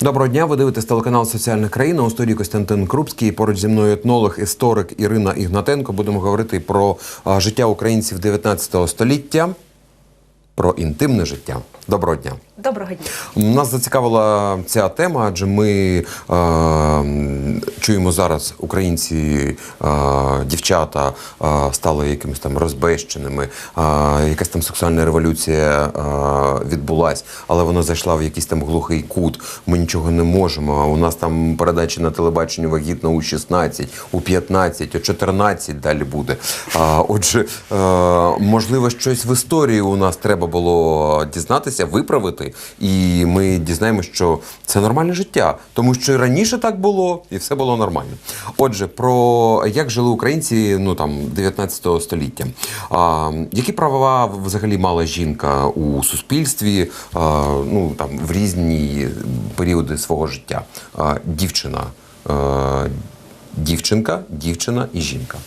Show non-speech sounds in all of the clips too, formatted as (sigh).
Доброго дня. Ви дивитесь телеканал Соціальна країна у студії Костянтин Крупський. Поруч зі мною етнолог, історик Ірина Ігнатенко. Будемо говорити про життя українців 19 століття, про інтимне життя. Доброго дня. Доброго дня. Нас зацікавила ця тема, адже ми е, чуємо зараз, українці, е, дівчата е, стали якимись там розбещеними, е, якась там сексуальна революція е, відбулась, але вона зайшла в якийсь там глухий кут. Ми нічого не можемо. У нас там передачі на телебаченні вагітно у 16, у 15, у 14 далі буде. А, отже, е, можливо, щось в історії у нас треба було дізнатися, виправити, і ми дізнаємося, що це нормальне життя, тому що і раніше так було, і все було нормально. Отже, про як жили українці ну там 19 століття. А, які права взагалі мала жінка у суспільстві? А, ну там в різні періоди свого життя? А, дівчина. А, Дівчинка, дівчина і жінка.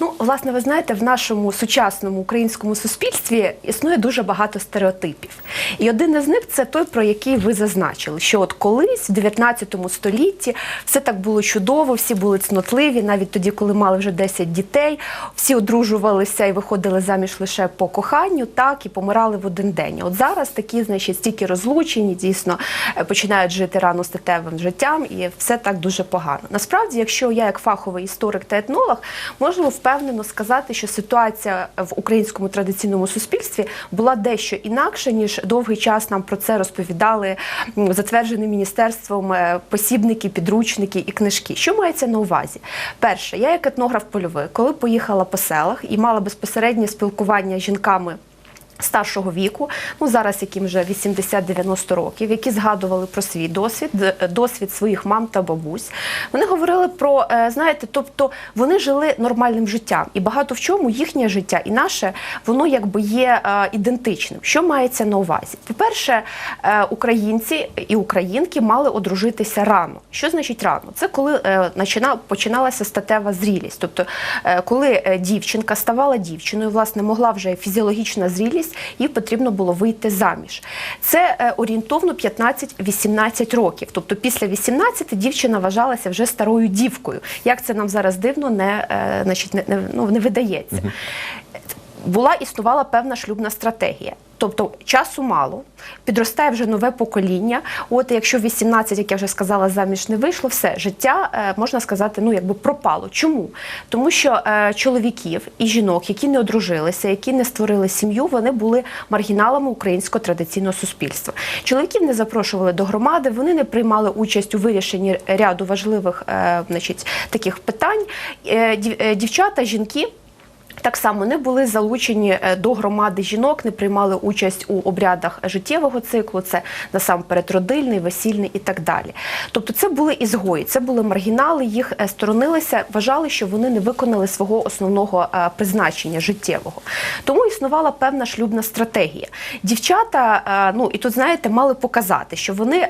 Ну, власне, ви знаєте, в нашому сучасному українському суспільстві існує дуже багато стереотипів. І один із них це той, про який ви зазначили, що от колись в 19 столітті все так було чудово, всі були цнотливі, навіть тоді, коли мали вже 10 дітей, всі одружувалися і виходили заміж лише по коханню, так і помирали в один день. От зараз такі, значить, стільки розлучені, дійсно е, починають жити рано статевим життям, і все так дуже погано. Насправді, якщо я як фаховий історик та етнолог, можу впевнено сказати, що ситуація в українському традиційному суспільстві була дещо інакша, ніж довгий час нам про це розповідали затверджені міністерством е, посібники, підручники і книжки. Що мається на увазі? Перше, я як етнограф польовий, коли поїхала по селах і мала безпосереднє спілкування з жінками. Старшого віку, ну зараз яким вже 80-90 років, які згадували про свій досвід, досвід своїх мам та бабусь. Вони говорили про, е, знаєте, тобто вони жили нормальним життям, і багато в чому їхнє життя і наше воно якби є е, ідентичним. Що мається на увазі? По-перше, е, українці і українки мали одружитися рано. Що значить рано? Це коли е, починалася статева зрілість, тобто е, коли е, дівчинка ставала дівчиною, власне, могла вже фізіологічна зрілість, їй потрібно було вийти заміж. Це е, орієнтовно 15-18 років. Тобто після 18 дівчина вважалася вже старою дівкою. Як це нам зараз дивно не, е, значить, не, ну, не видається. Була існувала певна шлюбна стратегія. Тобто часу мало, підростає вже нове покоління. От якщо 18, як я вже сказала, заміж не вийшло, все життя е, можна сказати, ну якби пропало. Чому? Тому що е, чоловіків і жінок, які не одружилися, які не створили сім'ю, вони були маргіналами українського традиційного суспільства. Чоловіків не запрошували до громади, вони не приймали участь у вирішенні ряду важливих, е, значить, таких питань. Дівчата, жінки. Так само не були залучені е, до громади жінок, не приймали участь у обрядах життєвого циклу, це насамперед родильний, весільний і так далі. Тобто це були ізгої, це були маргінали, їх е, сторонилися, вважали, що вони не виконали свого основного е, призначення життєвого. Тому існувала певна шлюбна стратегія. Дівчата, ну і тут знаєте, мали показати, що вони.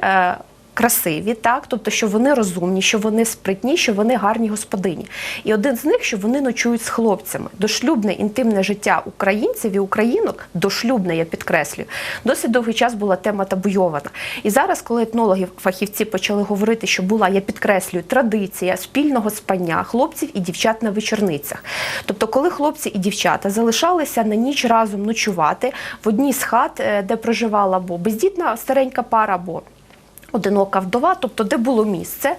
Красиві, так тобто, що вони розумні, що вони спритні, що вони гарні господині. І один з них, що вони ночують з хлопцями. Дошлюбне інтимне життя українців і українок, дошлюбне, я підкреслюю, досить довгий час була тема табуйована. І зараз, коли етнологи, фахівці почали говорити, що була, я підкреслюю, традиція спільного спання хлопців і дівчат на вечорницях. Тобто, коли хлопці і дівчата залишалися на ніч разом ночувати в одній з хат, е, де проживала або бездітна старенька пара, або одинока вдова, тобто де було місце,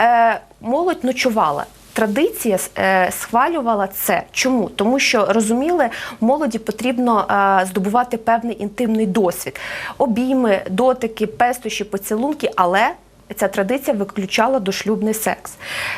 е, молодь ночувала. Традиція е, схвалювала це. Чому? Тому що розуміли, молоді потрібно е, здобувати певний інтимний досвід, обійми, дотики, пестощі, поцілунки, але Ця традиція виключала дошлюбний секс.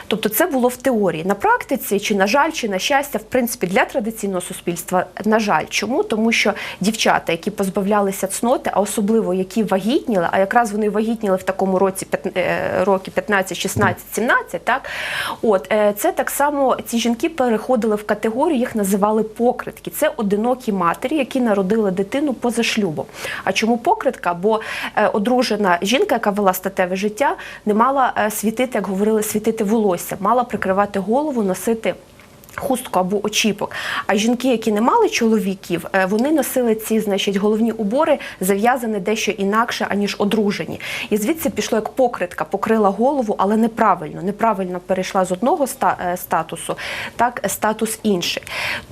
Тобто це було в теорії. На практиці, чи на жаль, чи на щастя, в принципі, для традиційного суспільства, на жаль, чому? Тому що дівчата, які позбавлялися цноти, а особливо які вагітніли, а якраз вони вагітніли в такому році е, роки 15, 16, 17, так от е, це так само ці жінки переходили в категорію, їх називали покритки. Це одинокі матері, які народили дитину поза шлюбом. А чому покритка? Бо е, одружена жінка, яка вела статеве життя, не мала е, світити, як говорили, світити волосся, мала прикривати голову, носити. Хустку або очіпок. А жінки, які не мали чоловіків, е, вони носили ці, значить, головні убори зав'язані дещо інакше, аніж одружені. І звідси пішло як покритка, покрила голову, але неправильно. Неправильно перейшла з одного е, статусу, так статус інший.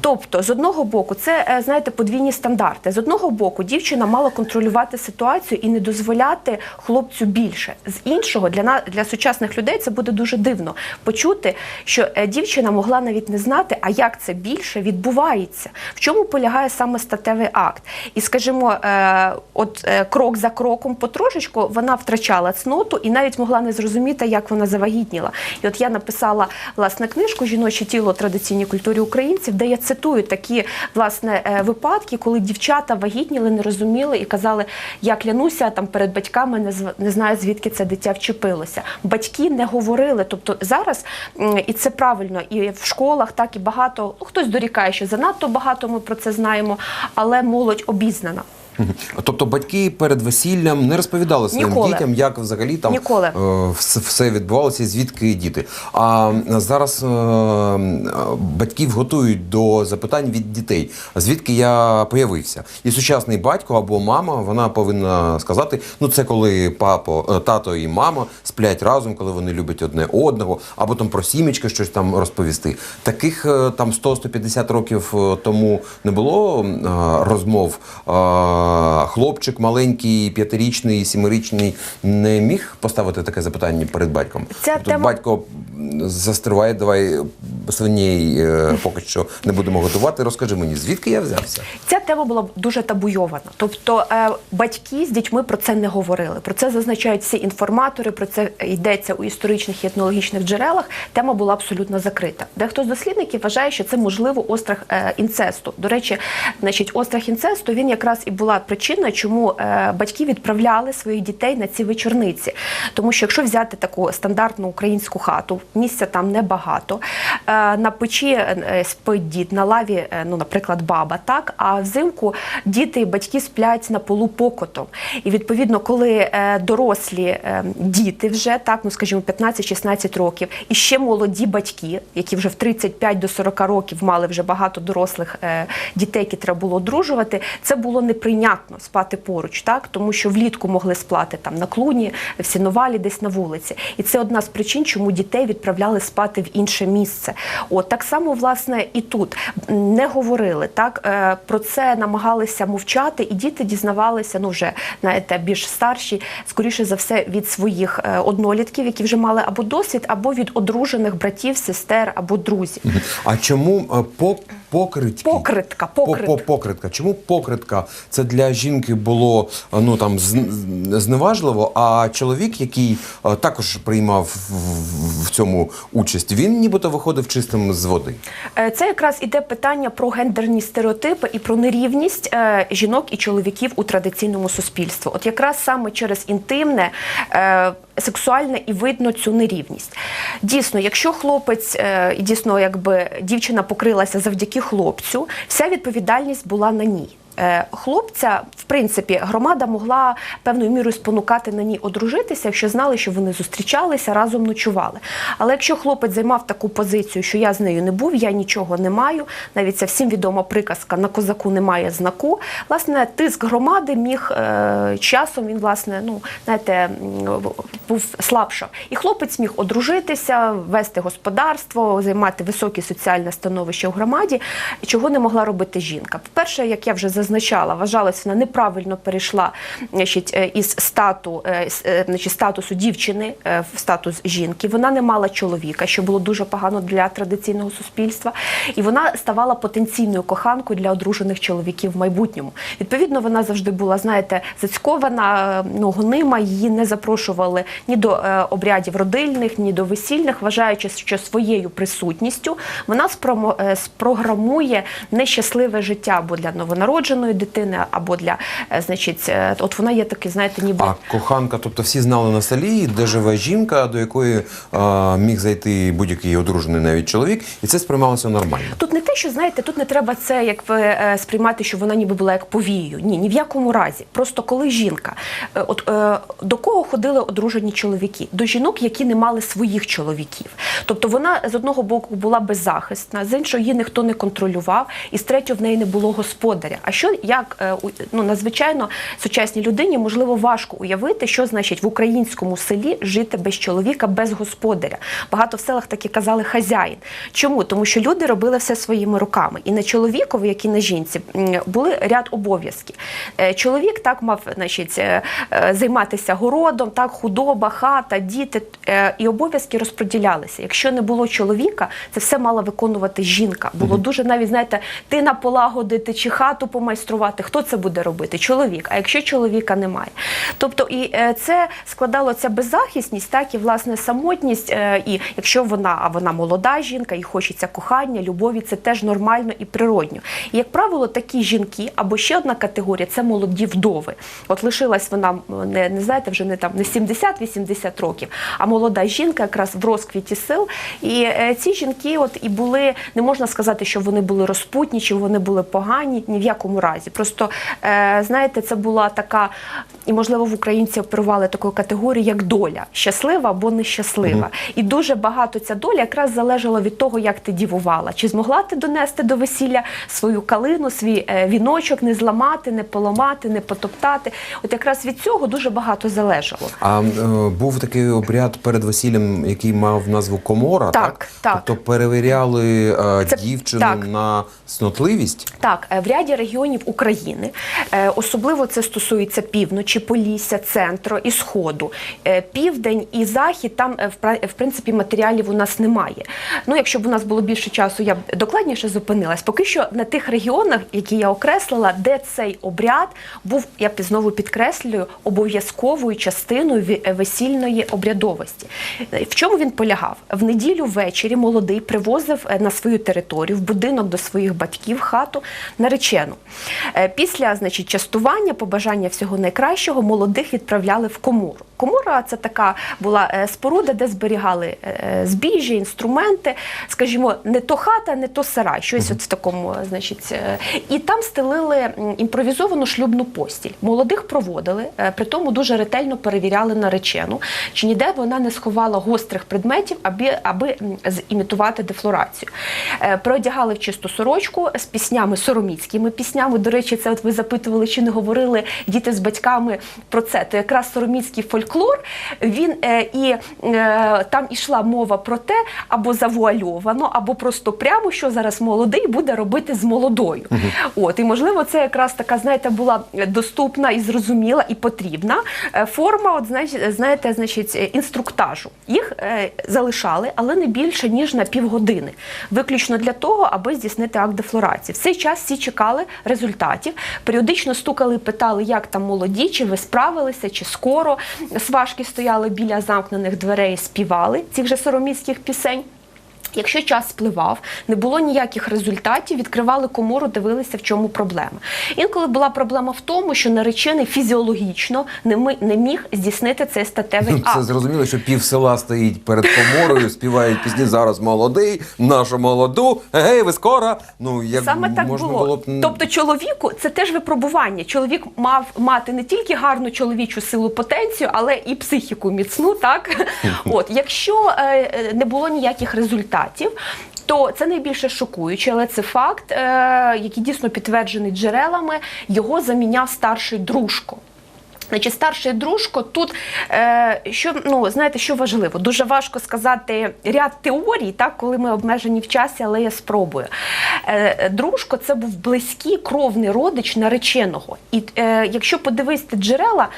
Тобто, з одного боку, це е, знаєте, подвійні стандарти. З одного боку, дівчина мала контролювати ситуацію і не дозволяти хлопцю більше. З іншого, для для сучасних людей це буде дуже дивно почути, що дівчина могла навіть не знати, а як це більше відбувається, в чому полягає саме статевий акт. І скажімо, е, от е, крок за кроком, потрошечку вона втрачала цноту і навіть могла не зрозуміти, як вона завагітніла. І от я написала власне книжку Жіноче тіло традиційній культурі українців, де я цитую такі власне е, випадки, коли дівчата вагітніли, не розуміли і казали, я клянуся там перед батьками, не не знаю звідки це дитя вчепилося. Батьки не говорили. Тобто зараз і це правильно, і в школах так і багато. Ну хтось дорікає, що занадто багато ми про це знаємо, але молодь обізнана. (laughs) Тобто батьки перед весіллям не розповідали своїм Ніколи. дітям, як взагалі там Ніколи. е, все, все відбувалося, і звідки діти. А зараз е, е, батьків готують до запитань від дітей. Звідки я появився? І сучасний батько або мама вона повинна сказати: ну це коли папо, е, тато і мама сплять разом, коли вони люблять одне одного, або там про сімечки щось там розповісти. Таких е, там 100-150 років е, тому не було е, розмов. Е, Хлопчик маленький, п'ятирічний, сімирічний не міг поставити таке запитання перед батьком. Ця Тобто тема- батько застриває, давай свиней е, поки що не будемо готувати. Розкажи мені, звідки я взявся? Ця тема була дуже табуйована. Тобто е, батьки з дітьми про це не говорили. Про це зазначають всі інформатори, про це йдеться у історичних і етнологічних джерелах. Тема була абсолютно закрита. Дехто з дослідників вважає, що це можливо острах е, інцесту. До речі, значить, острах інцесту він якраз і була причина, чому е, батьки відправляли своїх дітей на ці вечорниці. Тому що якщо взяти таку стандартну українську хату, місця там небагато. Е, на печі е, спить дід, на лаві, ну, наприклад, баба, так, а взимку діти і батьки сплять на полу покотом. І відповідно, коли дорослі діти вже, так, ну скажімо, 15-16 років, і ще молоді батьки, які вже в 35 до 40 років мали вже багато дорослих дітей, які треба було одружувати, це було неприйнятно спати поруч, так, тому що влітку могли спати там на клуні, в сіновалі, десь на вулиці. І це одна з причин, чому дітей відправляли спати в інше місце. От так само, власне, і тут не говорили так е, про це намагалися мовчати, і діти дізнавалися, ну вже знаєте, більш старші, скоріше за все, від своїх е, однолітків, які вже мали або досвід, або від одружених братів, сестер або друзів. А чому е, по покритки? Покритка, По- покритка. по- покритка. Чому покритка? Це для жінки було ну там зневажливо, а чоловік, який е, також приймав в цьому участь, він нібито виходив чистим з води. Е, Це якраз іде питання про гендерні стереотипи і про нерівність е, жінок і чоловіків у традиційному суспільстві. От якраз саме через інтимне. Сексуальне і видно цю нерівність. Дійсно, якщо хлопець е, дійсно, якби дівчина покрилася завдяки хлопцю, вся відповідальність була на ній. Е, Хлопця, в принципі, громада могла певною мірою спонукати на ній одружитися, якщо знали, що вони зустрічалися, разом ночували. Але якщо хлопець займав таку позицію, що я з нею не був, я нічого не маю, навіть це всім відома приказка на козаку немає знаку. Власне, тиск громади міг е, часом він, власне, ну знаєте, був слабша. І хлопець міг одружитися, вести господарство, займати високе соціальне становище у громаді, чого не могла робити жінка. По-перше, як я вже зазначала, вважалось, вона неправильно перейшла значить, е, із стату, е, е, значить, статусу дівчини в статус жінки. Вона не мала чоловіка, що було дуже погано для традиційного суспільства. І вона ставала потенційною коханкою для одружених чоловіків в майбутньому. Відповідно, вона завжди була, знаєте, зацькована, ну, гонима, її не запрошували ні до обрядів родильних, ні до весільних, вважаючи, що своєю присутністю вона спрограмує нещасливе життя або для новонародженої народженої дитини, або для е, значить, е, от вона є такий, знаєте, ніби А коханка, тобто всі знали на селі, де живе жінка, до якої а, міг зайти будь-який одружений навіть чоловік, і це сприймалося нормально. Тут не те, що знаєте, тут не треба це як ви е, сприймати, що вона ніби була як повією. Ні, ні в якому разі. Просто коли жінка, е, от е, до кого ходили одружені чоловіки? До жінок, які не мали своїх чоловіків. Тобто вона з одного боку була беззахисна, з іншого її ніхто не контролював, і з третього в неї не було господаря. А що як е, ну надзвичайно сучасній людині можливо важко уявити, що значить в українському селі жити без чоловіка, без господаря. Багато в селах таки казали хазяїн. Чому? Тому що люди робили все своїми руками. І на чоловікові, як і на жінці, були ряд обов'язків. Е, Чоловік так мав значить, е, займатися городом, так, худоба, хата, діти. І обов'язки розподілялися. Якщо не було чоловіка, це все мала виконувати жінка. Було дуже навіть, знаєте, ти наполагодити чи хату помайструвати. Хто це буде робити? Чоловік. А якщо чоловіка немає. Тобто, і е, це складало ця беззахисність, так і власне самотність. е, І якщо вона, а вона молода жінка, і хочеться кохання, любові, це теж нормально і природньо. І як правило, такі жінки або ще одна категорія це молоді вдови. От лишилась вона не, не знаєте, вже не там не 70-80 років, а молода жінка якраз в розквіті сил. І е, ці жінки, от і були, не можна сказати, що вони були розпутні, чи вони були погані, ні в якому разі. Просто е, знаєте, це була така, і можливо в українці оперували такою категорією, як доля щаслива або нещаслива. І дуже багато ця доля якраз залежала від того, як ти дівувала, чи змогла ти донести до весілля свою калину, свій е, віночок, не зламати, не поламати, не потоптати. От якраз від цього дуже багато залежало. А е, був такий обряд перед весіллям, який мав назву комора, Так, так? так. Тобто перевіряли е, Це- дівчину так. на снотливість. Так, е, в ряді регіонів України, е, особливо це стосується півночі, Полісся, центру і сходу. Е, Південь і захід там в принципі матеріалів у нас немає. Ну, якщо б у нас було більше часу, я б докладніше зупинилась. Поки що на тих регіонах, які я окреслила, де цей обряд був, я знову підкреслюю, обов'язковою частиною весільної обрядовості. В чому він полягав? В неділю ввечері молодий привозив на свою територію в будинок до своїх батьків хату наречену. Е, Після значить, частування, побажання всього найкращого, молодих відправляли в комору. Комора це така була е, споруда, де зберігали е, збіжжя, інструменти, скажімо, не то хата, не то сарай, щось от в такому, е, значить. е, І там стелили імпровізовану шлюбну постіль. Молодих проводили, е, при тому дуже ретельно перевіряли наречену, чи ніде вона не сховала гострих предметів, аби, аби зімітувати дефлорацію. Е, Переодягали в чисту сорочку з піснями, сороміцькими піснями. До речі, це от ви запитували, чи не говорили діти з батьками про це. То якраз сороміцький фольклор, він е, і е, там ішла мова про те, або завуальовано, або просто прямо, що зараз молодий буде робити з молодою. От і можливо, це якраз така, знаєте, була доступна і зрозуміла і потрібна е, форма, от знаєте, значить, інструктажу. Їх е, залишали, але не більше ніж на півгодини, виключно для того, аби здійснити акт дефлорації. В цей час всі чекали результатів, періодично стукали, і питали, як там молоді, чи ви справилися, чи скоро. Сважки стояли біля замкнених дверей, співали цих же сороміцьких пісень. Якщо час спливав, не було ніяких результатів, відкривали комору, дивилися, в чому проблема. Інколи була проблема в тому, що наречений фізіологічно не, ми, не міг здійснити цей статевий Ну, Це зрозуміло, що пів села стоїть перед коморою, співають пісні зараз молодий, нашу молоду. Гей, ви скоро. Ну як Саме так можна було. було б Тобто, чоловіку це теж випробування. Чоловік мав мати не тільки гарну чоловічу силу потенцію, але і психіку міцну. Так (laughs) от, якщо е, е, не було ніяких результатів. То це найбільше шокуюче, але це факт, е, який дійсно підтверджений джерелами. Його заміняв старший дружко. Значить, старший дружко тут е, що ну знаєте, що важливо, дуже важко сказати ряд теорій, так коли ми обмежені в часі, але я спробую. Е, дружко це був близький кровний родич нареченого. І е, якщо подивитися джерела,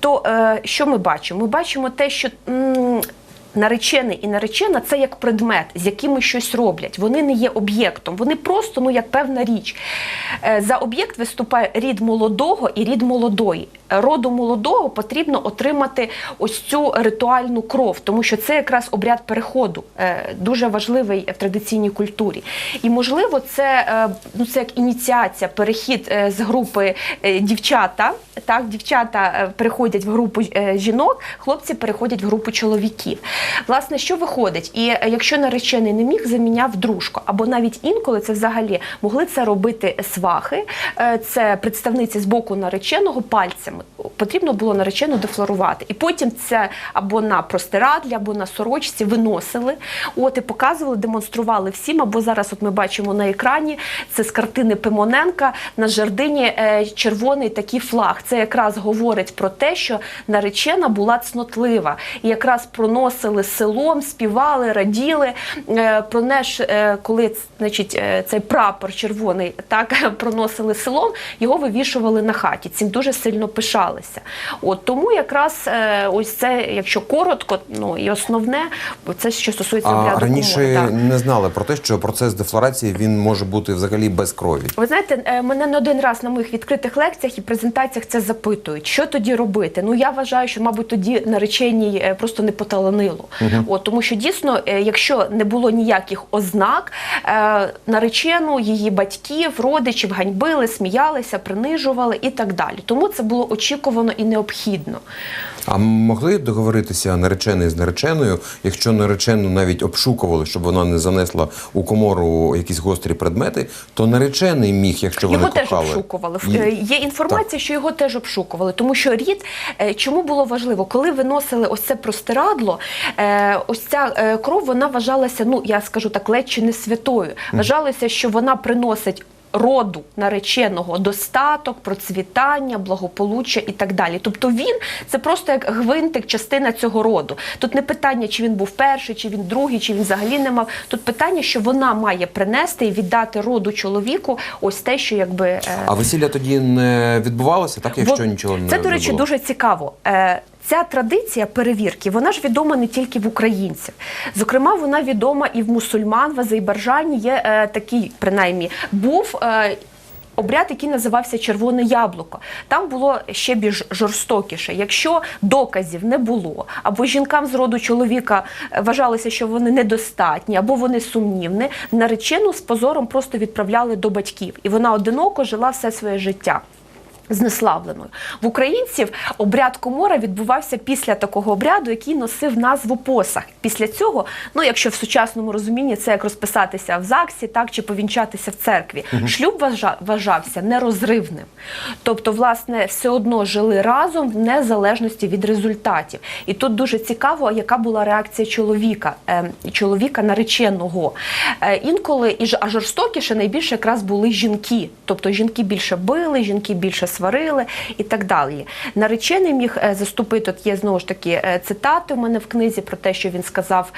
то е, що ми бачимо? Ми бачимо те, що. м, наречений і наречена це як предмет, з якими щось роблять. Вони не є об'єктом, вони просто ну як певна річ. Е, За об'єкт виступає рід молодого і рід молодої. Роду молодого потрібно отримати ось цю ритуальну кров, тому що це якраз обряд переходу, е, дуже важливий в традиційній культурі. І можливо, це, е, ну, це як ініціація, перехід з групи дівчата. Так, дівчата переходять в групу жінок, хлопці переходять в групу чоловіків. Власне, що виходить? І е, якщо наречений не міг, заміняв дружку, або навіть інколи це взагалі могли це робити свахи, е, це представниці з боку нареченого пальцями. Потрібно було наречену дефлорувати. І потім це або на простирадлі, або на сорочці виносили, от і показували, демонстрували всім. Або зараз, от ми бачимо на екрані, це з картини Пимоненка на жердині е, червоний такий флаг. Це якраз говорить про те, що наречена була цнотлива. І якраз проносили селом, співали, раділи. Е, Про неж, е, коли значить, е, цей прапор червоний так (laughs) проносили селом, його вивішували на хаті. Цим дуже сильно пишалися. От тому якраз ось це, якщо коротко, ну і основне, це що стосується А раніше так. не знали про те, що процес дефлорації він може бути взагалі без крові. Ви знаєте, мене не один раз на моїх відкритих лекціях і презентаціях це запитують, що тоді робити. Ну я вважаю, що, мабуть, тоді нареченій е, просто не поталанило. От тому, що дійсно, е, якщо не було ніяких ознак, е, наречену її батьків, родичів ганьбили, сміялися, принижували і так далі. Тому це було очікувано і необхідно. А могли договоритися наречений з нареченою, якщо наречену навіть обшукували, щоб вона не занесла у комору якісь гострі предмети, то наречений міг, якщо вони Його теж обшукували. Е, Є інформація, що його теж обшукували, тому що рід чому було важливо, коли виносили ось це простирадло, ось ця е, кров вона вважалася, ну я скажу так, ледь чи не святою. Вважалося, що вона приносить. Роду нареченого достаток, процвітання, благополуччя і так далі. Тобто він це просто як гвинтик, частина цього роду. Тут не питання, чи він був перший, чи він другий, чи він взагалі не мав. Тут питання, що вона має принести і віддати роду чоловіку ось те, що якби е, А весілля тоді не відбувалося, так якщо Бо нічого не це, до речі, було? дуже цікаво. Е, Ця традиція перевірки, вона ж відома не тільки в українців. Зокрема, вона відома і в мусульман, в Азербайджані є е, такий, принаймні, був. Е, Обряд, який називався Червоне яблуко, там було ще більш жорстокіше. Якщо доказів не було, або жінкам з роду чоловіка е, вважалося, що вони недостатні, або вони сумнівні, наречену з позором просто відправляли до батьків, і вона одиноко жила все своє життя. Знеславленою в українців обряд комора відбувався після такого обряду, який носив назву посах. Після цього, ну якщо в сучасному розумінні це як розписатися в ЗАГСі, так чи повінчатися в церкві, шлюб вважався нерозривним. Тобто, власне, все одно жили разом в незалежності від результатів. І тут дуже цікаво, яка була реакція чоловіка, е, чоловіка нареченого. Е, інколи і а жорстокіше найбільше якраз були жінки. Тобто жінки більше били, жінки більше сварили і так далі. Наречений міг е, заступити. От є знову ж таки е, цитати у мене в книзі про те, що він сказав,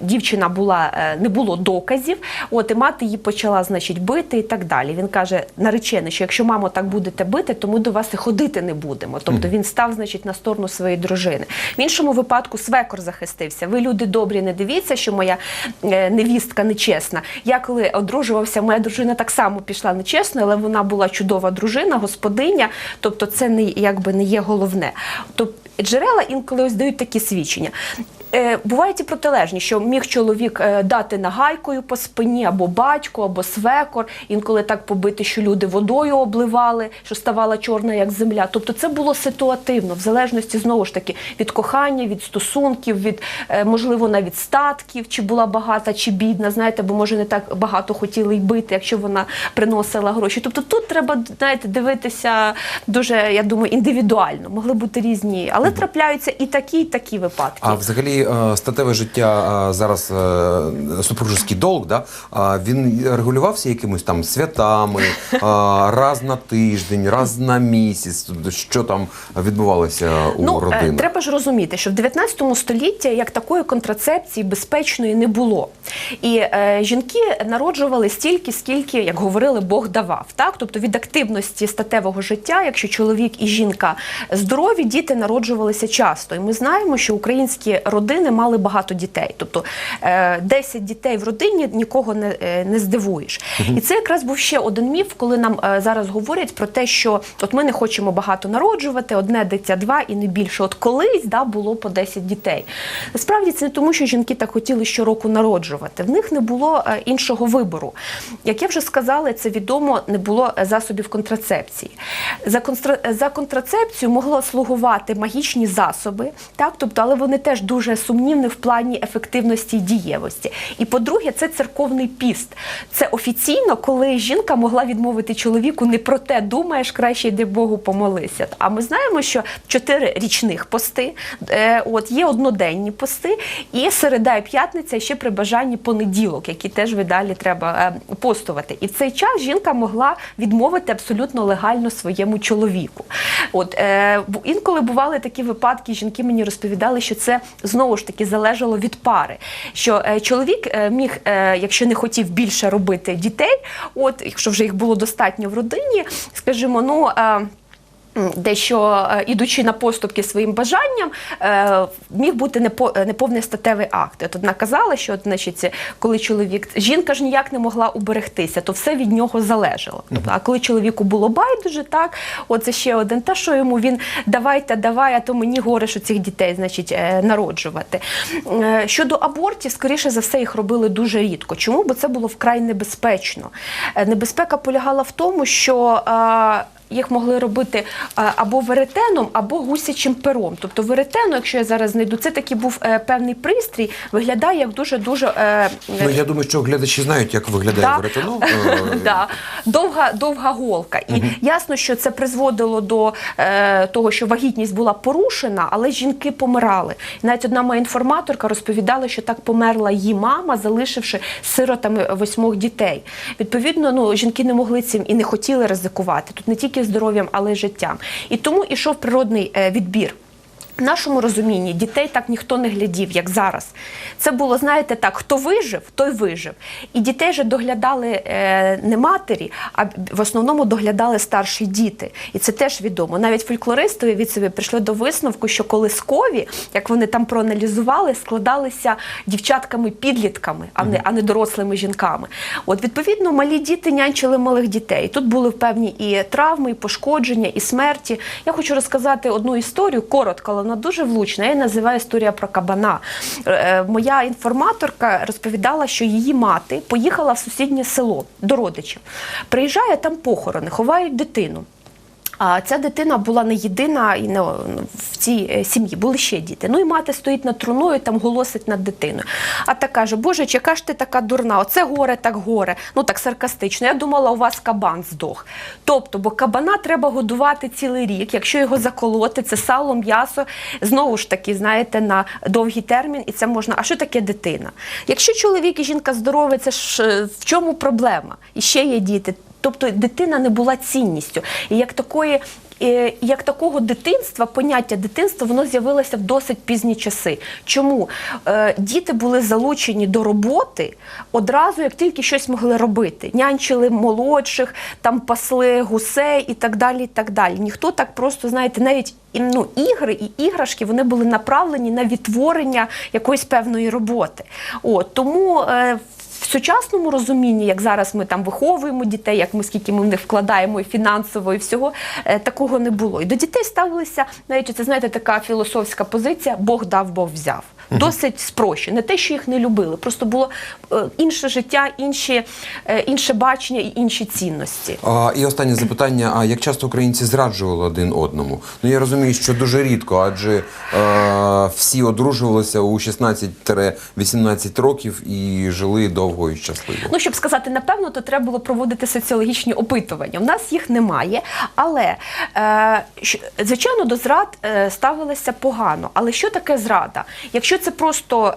дівчина була, е, не було доказів. От і мати її почала, значить, бити і так далі. Він каже, наречений, що якщо мамо так будете бити, то ми до вас і ходити не будемо. Тобто він став, значить, на сторону своєї дружини. В іншому випадку свекор захистився. Ви люди добрі, не дивіться, що моя невістка нечесна. Я коли одружувався, моя дружина так само пішла нечесно, але вона була чудова дружина, господиня. Тобто, це не якби не є головне. Тобто джерела інколи ось дають такі свідчення. Е, бувають і протилежні, що міг чоловік е, дати нагайкою по спині, або батько, або свекор, інколи так побити, що люди водою обливали, що ставала чорна, як земля. Тобто це було ситуативно, в залежності знову ж таки від кохання, від стосунків, від е, можливо навіть статків, чи була багата, чи бідна. Знаєте, бо може не так багато хотіли й бити, якщо вона приносила гроші. Тобто тут треба знаєте, дивитися дуже, я думаю, індивідуально. Могли бути різні, але трапляються і такі, і такі випадки. А взагалі е, статеве життя е, зараз е, супружеский долг, да? він регулювався якимось там святами, раз на тиждень, раз на місяць. Що там відбувалося у Ну, родинах? треба ж розуміти, що в 19 столітті як такої контрацепції безпечної не було. І е, жінки народжували стільки, скільки, як говорили, Бог давав. Так? Тобто від активності статевого життя, якщо чоловік і жінка здорові, діти народжувалися часто. І ми знаємо, що українські родини родини мали багато дітей. Тобто е, 10 дітей в родині нікого не, е, не здивуєш. І це якраз був ще один міф, коли нам е, зараз говорять про те, що от ми не хочемо багато народжувати, одне дитя, два і не більше. От колись да, було по 10 дітей. Насправді це не тому, що жінки так хотіли щороку народжувати. В них не було е, іншого вибору. Як я вже сказала, це відомо, не було е, засобів контрацепції. За, констра- за контрацепцію могло слугувати магічні засоби, так, тобто, але вони теж дуже сумнівні в плані ефективності і дієвості. І по-друге, це церковний піст. Це офіційно, коли жінка могла відмовити чоловіку не про те, думаєш, краще йди Богу помолися. А ми знаємо, що чотири річних пости, е, от є одноденні пости, і середа і п'ятниця, ще при бажанні понеділок, які теж видалі треба е, постувати. І в цей час жінка могла відмовити абсолютно легально своєму чоловіку. От е, інколи бували такі випадки, жінки мені розповідали, що це знову ж таки залежало від пари. Що е, чоловік е, міг, е, якщо не хотів більше робити дітей, от якщо вже їх було достатньо в родині, скажімо, ну. Дещо е, ідучи на поступки своїм бажанням, е, міг бути е, неповний статевий акт. От одна казала, що значить, коли чоловік, жінка ж ніяк не могла уберегтися, то все від нього залежало. Тобто, а коли чоловіку було байдуже, так, от це ще один. Та що йому він давайте, давай, а то мені горе, що цих дітей, значить, народжувати. Щодо абортів, скоріше за все, їх робили дуже рідко. Чому? Бо це було вкрай небезпечно. Небезпека полягала в тому, що. Їх могли робити е, або веретеном, або гусячим пером. Тобто веретено, якщо я зараз знайду, це такий був е, певний пристрій, виглядає як дуже дуже е, Ну я думаю, що глядачі знають, як виглядає Да. веретено. (laughs) Да. довга, довга голка. І ясно, що це призводило до того, що вагітність була порушена, але жінки помирали. Навіть одна моя інформаторка розповідала, що так померла її мама, залишивши сиротами восьмох дітей. Відповідно, ну жінки не могли цим і не хотіли ризикувати. Тут не тільки здоров'ям, але й життям. І тому ішов природний е, відбір. Нашому розумінні дітей так ніхто не глядів, як зараз. Це було, знаєте, так: хто вижив, той вижив. І дітей же доглядали е, не матері, а в основному доглядали старші діти. І це теж відомо. Навіть фольклористи від собі прийшли до висновку, що колискові, як вони там проаналізували, складалися дівчатками-підлітками, а не, а не дорослими жінками. От відповідно, малі діти нянчили малих дітей. Тут були певні і травми, і пошкодження, і смерті. Я хочу розказати одну історію, коротко, але вона дуже влучна. Я її називаю історія про кабана. Е, Моя інформаторка розповідала, що її мати поїхала в сусіднє село до родичів. Приїжджає там похорони, ховають дитину. А ця дитина була не єдина і не в цій е, сім'ї були ще діти. Ну і мати стоїть над труною, там голосить над дитиною. А та каже: Боже, яка ж ти така дурна? Оце горе, так горе. Ну так саркастично. Я думала, у вас кабан здох. Тобто, бо кабана треба годувати цілий рік. Якщо його заколоти, це сало, м'ясо, знову ж таки, знаєте, на довгий термін, і це можна. А що таке дитина? Якщо чоловік і жінка здорові, це ж е, в чому проблема? І ще є діти. Тобто дитина не була цінністю. І як такої. е, Як такого дитинства, поняття дитинства, воно з'явилося в досить пізні часи. Чому е, діти були залучені до роботи одразу, як тільки щось могли робити? Нянчили молодших, там пасли гусей і так далі. і так далі. Ніхто так просто, знаєте, навіть ну, ігри і іграшки вони були направлені на відтворення якоїсь певної роботи. От тому. Е, в сучасному розумінні, як зараз ми там виховуємо дітей, як ми скільки ми в них вкладаємо і фінансово, і всього е, такого не було. І до дітей ставилися навіть це знаєте, така філософська позиція Бог дав, Бог взяв. Досить спрощено. Не те, що їх не любили, просто було е, інше життя, інші, е, інше бачення і інші цінності. А, і останнє запитання: а як часто українці зраджували один одному? Ну я розумію, що дуже рідко, адже е, всі одружувалися у 16-18 років і жили довго і щасливо. Ну, щоб сказати напевно, то треба було проводити соціологічні опитування. У нас їх немає, але е, звичайно до зрад е, ставилися погано. Але що таке зрада? Якщо це просто.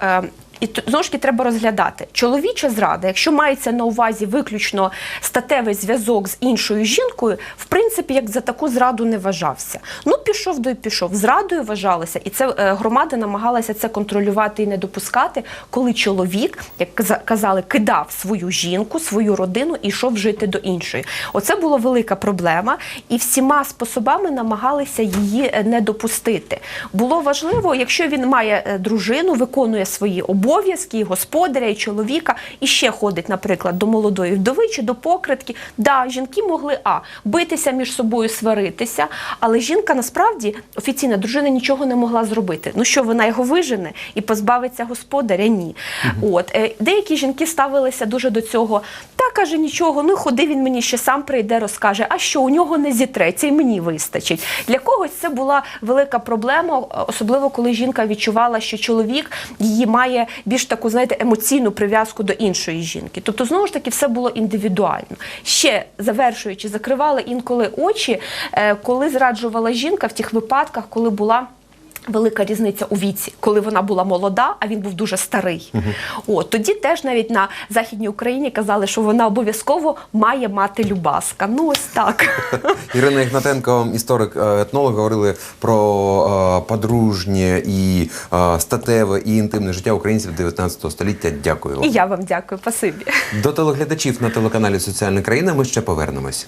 І знову ж таки треба розглядати чоловіча зрада, якщо мається на увазі виключно статевий зв'язок з іншою жінкою, в принципі, як за таку зраду не вважався. Ну пішов до й пішов. Зрадою вважалося, і це е, громада намагалася це контролювати і не допускати, коли чоловік, як каза- казали, кидав свою жінку, свою родину і йшов жити до іншої. Оце була велика проблема, і всіма способами намагалися її е, не допустити. Було важливо, якщо він має е, дружину, виконує свої обов'язки, і господаря, і чоловіка, і ще ходить, наприклад, до молодої вдови чи до покритки. Да, жінки могли а битися між собою, сваритися, але жінка насправді офіційна дружина нічого не могла зробити. Ну що вона його вижене і позбавиться господаря? Ні. От е, деякі жінки ставилися дуже до цього. Та каже нічого, ну ходи він мені ще сам прийде, розкаже. А що у нього не зітреться, і мені вистачить. Для когось це була велика проблема, особливо коли жінка відчувала, що чоловік її має більш таку, знаєте, емоційну прив'язку до іншої жінки. Тобто, знову ж таки, все було індивідуально. Ще завершуючи, закривали інколи очі, е, коли зраджувала жінка в тих випадках, коли була. Велика різниця у віці, коли вона була молода, а він був дуже старий. От тоді теж навіть на західній Україні казали, що вона обов'язково має мати любаска. Ну ось так. (laughs) Ірина Ігнатенко, історик, е, етнолог, говорили про е, подружнє і е, статеве і інтимне життя українців 19 століття. Дякую вам. І я вам дякую, спасибі. До телеглядачів на телеканалі Соціальна країна ми ще повернемось.